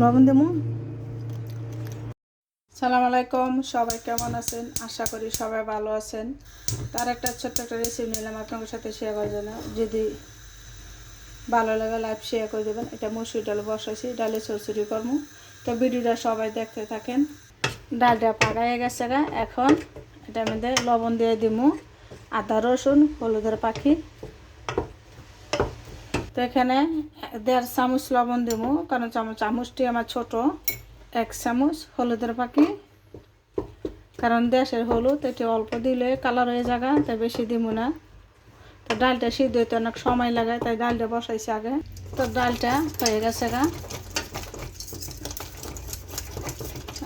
লবণ সালাম আলাইকুম, সবাই কেমন আছেন? আশা করি সবাই ভালো আছেন। তার একটা ছোট্ট একটা রেসিপি নিলাম আপনাদের সাথে শেয়ার করার জন্য। যদি ভালো লাগে লাইভ শেয়ার করে দেবেন। এটা মুসুর ডাল বসাইছি, ডালে চরচুরি করব। তো ভিডিওটা সবাই দেখতে থাকেন। ডালটা পাকায় গেছে এখন এটা মধ্যে লবণ দিয়ে দিমু আদা, রসুন, হলুদের পাখি। তো এখানে দেড় চামচ লবণ দেবো, কারণ চামচ চামচটি আমার ছোট। এক চামচ হলুদের পাখি, কারণ দেশের হলুদ, এটি অল্প দিলে কালার হয়ে জায়গা তাই বেশি দিব না। তো ডালটা সিদ্ধ হইতে অনেক সময় লাগে, তাই ডালটা বসাইছি আগে। তো ডালটা হয়ে গেছে গা।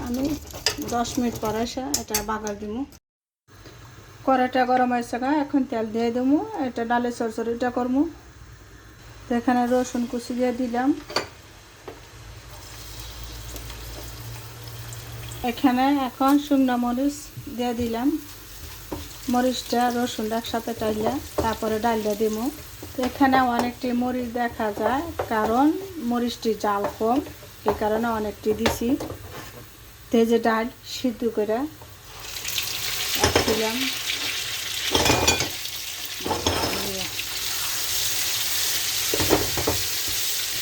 আমি দশ মিনিট পরে এসে এটা বাগার দিব। কড়াইটা গরম হয়েছে গা, এখন তেল দিয়ে দেবো, এটা ডালের চরচড়িটা করব। তো এখানে রসুন কুচি দিয়ে দিলাম। এখানে এখন শুকনো মরিচ দিয়ে দিলাম। মরিচটা, রসুনটা একসাথে টাইলে, তারপরে ডালটা দিব তো এখানে অনেকটি মরিচ দেখা যায়, কারণ মরিচটি জাল কম এই কারণে অনেকটি দিছি। তেজে ডাল সিদ্ধ করে দিলাম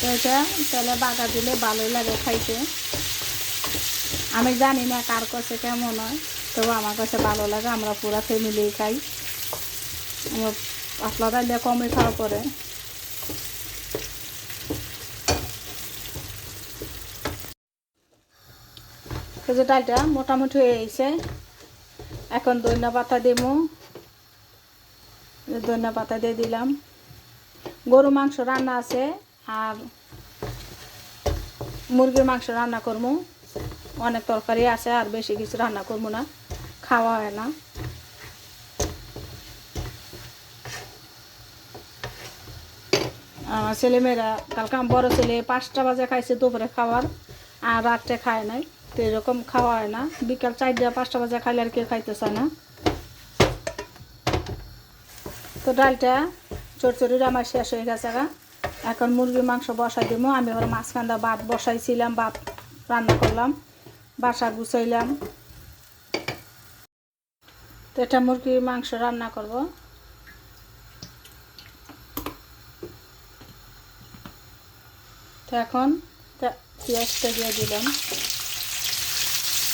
তো এটা তেলে বাগা দিলে ভালোই লাগে খাইতে। আমি জানি না কার কাছে কেমন হয়, তবু আমার কাছে ভালো লাগে, আমরা পুরো ফ্যামিলি খাই। আমরা পাতলা ডালিয়া কমই খাওয়া পরে। যে ডালটা মোটামুটি হয়ে গেছে। এখন দইনা পাতা দেবো দইনা পাতা দিয়ে দিলাম। গরু মাংস রান্না আছে, আর মুরগির মাংস রান্না করব অনেক তরকারি আছে, আর বেশি কিছু রান্না করব না। খাওয়া হয় না। আমার ছেলেমেয়েরা, কালকে আমার বড়ো ছেলে পাঁচটা বাজে খাইছে দুপুরে খাবার আর রাত্রে খায় নাই। তো এরকম খাওয়া হয় না। বিকাল চারটা, পাঁচটা বাজে খাইলে আর কেউ খাইতে চায় না। তো ডালটা চড়চড়ির আমার শেষ হয়ে গেছে গা। এখন মুরগির মাংস বসাই দিব আমি আবার মাঝখানটা ভাত বসাইছিলাম, ভাত রান্না করলাম, বাসা গুছাইলাম। তো এটা মুরগির মাংস রান্না করব। এখন পেঁয়াজটা দিয়ে দিলাম।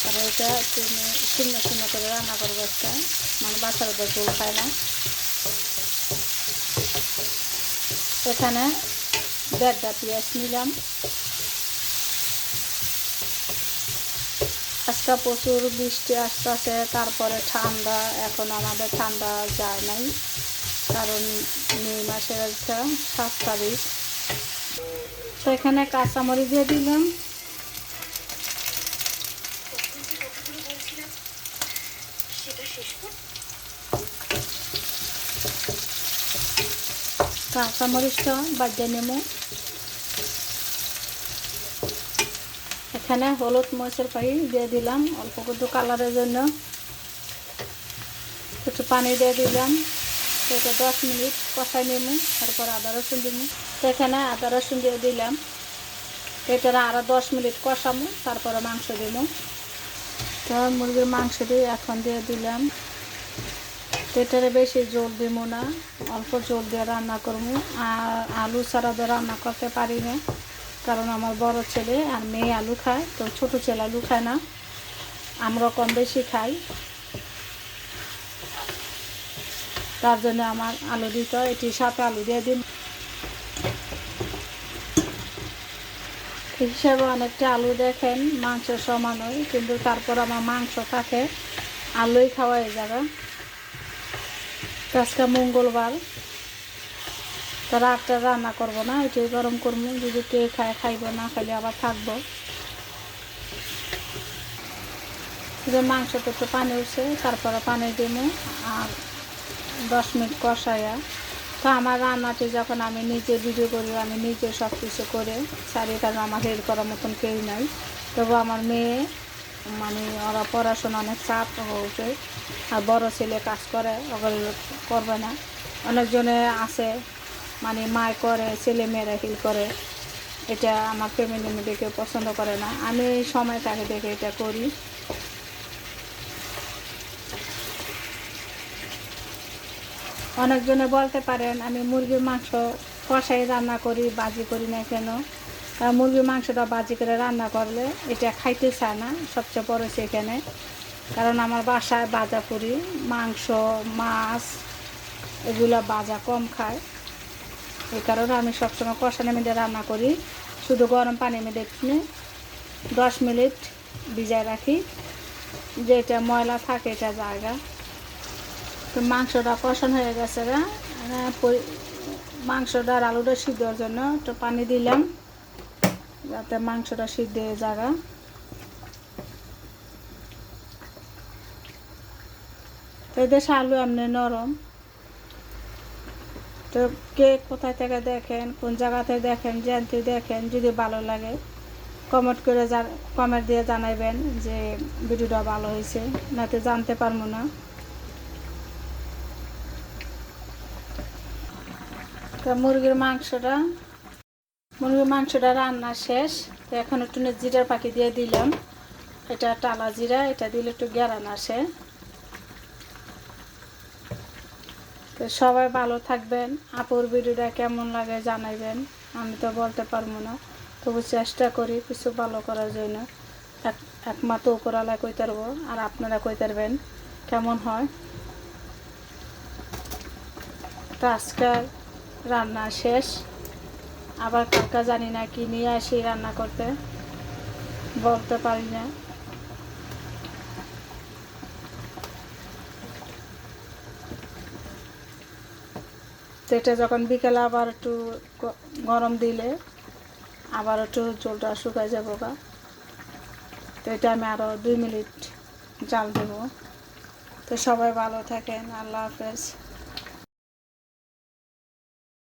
আর এটা তুমি চিহ্ন চিহ্ন করে রান্না করব একটা। মানে বাচ্চারা তো ঝোল খায় না। এখানে দেড়টা পেঁয়াজ নিলাম আজকে প্রচুর বৃষ্টি আসতেছে তারপরে ঠান্ডা এখন আমাদের ঠান্ডা যায় নাই কারণ মে মাসের একটা সাত তারিখ তো এখানে কাঁচামরিচ দিয়ে দিলাম কাঁচামরিচটা বাজিয়ে নেব এখানে হলুদ মরিচের পাই দিয়ে দিলাম, অল্প একটু কালারের জন্য। একটু পানি দিয়ে দিলাম। তো এটা দশ মিনিট কষাই নেব, তারপর আদা রসুন দিব। তো এখানে আদা রসুন দিয়ে দিলাম। এটা আরও দশ মিনিট কষাবো, তারপরে মাংস দিব। তো মুরগির মাংস দিয়ে এখন দিয়ে দিলাম। এটারে বেশি জল দিব না, অল্প জল দিয়ে রান্না করব। আর আলু ছাড়া দিয়ে রান্না করতে পারি না। কারণ আমার বড় ছেলে আর মেয়ে আলু খায়, তো ছোট ছেলে আলু খায় না। আমরা কম বেশি খাই। তার জন্য আমার আলু দিত এটি সাথে আলু দিয়ে দিন। হিসাবে অনেকটা আলু দেখেন, মাংস সমান হয় কিন্তু তারপর আমার মাংস থাকে, আলুই খাওয়া যাবে। আজকে মঙ্গলবার। তো রাতটা রান্না করব না ওইটাই গরম করব যদি কে খায় খাইব, না খাইলে আবার থাকব। যে মাংসতে একটু পানি উঠছে, তারপরে পানি দিব আর দশ মিনিট কষাইয়া তো আমার রান্নাটি যখন আমি নিজে ভিডিও করি, আমি নিজে সব কিছু করে সারি কারণ আমার হেল্প করার মতন কেউ নাই। তবু আমার মেয়ে মানে ওরা পড়াশোনা অনেক চাপ হচ্ছে আর বড় ছেলে কাজ করে, ওগুলো করবে না। অনেকজনে আছে মানে মায় করে, ছেলে মেয়েরা হিল করে, এটা আমার ফ্যামিলির মধ্যে কেউ পছন্দ করে না। আমি সময় তাকে দেখে এটা করি। অনেকজনে বলতে পারেন, আমি মুরগির মাংস কষাই রান্না করি, বাজি করি না কেন? মুরগির মাংসটা বাজি করে রান্না করলে এটা খাইতে চায় না, সবচেয়ে বড় সেখানে কারণ আমার বাসায় বাজা করি মাংস, মাছ, এগুলো বাজা কম খায়। এই কারণে আমি সবসময় কষানো মিলে রান্না করি। শুধু গরম পানি মিলে দশ মিনিট ভিজায় রাখি। যেটা ময়লা থাকে এটা জায়গা। তো মাংসটা কষানো হয়ে গেছে গা। আর মাংসটা আর আলুটা সিদ্ধ হওয়ার জন্য একটু পানি দিলাম, যাতে মাংসটা সিদ্ধ হয়ে জায়গা। তো এদেশে আলু এমনি নরম। তো কে কোথায় থেকে দেখেন, কোন জায়গা থেকে দেখেন জানতে দেখেন, যদি ভালো লাগে কমেন্ট করে কমেন্ট দিয়ে জানাইবেন যে ভিডিওটা ভালো হয়েছে, নাতে জানতে পারব না। তো মুরগির মাংসটা মুরগির মাংসটা রান্না শেষ, তো এখন একটু নে জিরার পাখি দিয়ে দিলাম। এটা টালা জিরা, এটা দিলে একটু গ্যারান আসে তো সবাই ভালো থাকবেন। আপুর ভিডিওটা কেমন লাগে জানাইবেন। আমি তো বলতে পারব না। তবু চেষ্টা করি কিছু ভালো করার জন্য। এক, একমাত্র উপরালা কই পারব আর আপনারা কই তারবেন। কেমন হয়? তো আজকাল রান্না শেষ। আবার কাকা জানি না কি নিয়ে আসি রান্না করতে। বলতে পারি না। এটা যখন বিকেলে আবার একটু গরম দিলে আবার একটু জলটা শুকায় যাব গা। তো এটা আমি আরও দুই মিনিট জাল দেবো। তো সবাই ভালো থাকেন, আল্লাহ হাফেজ।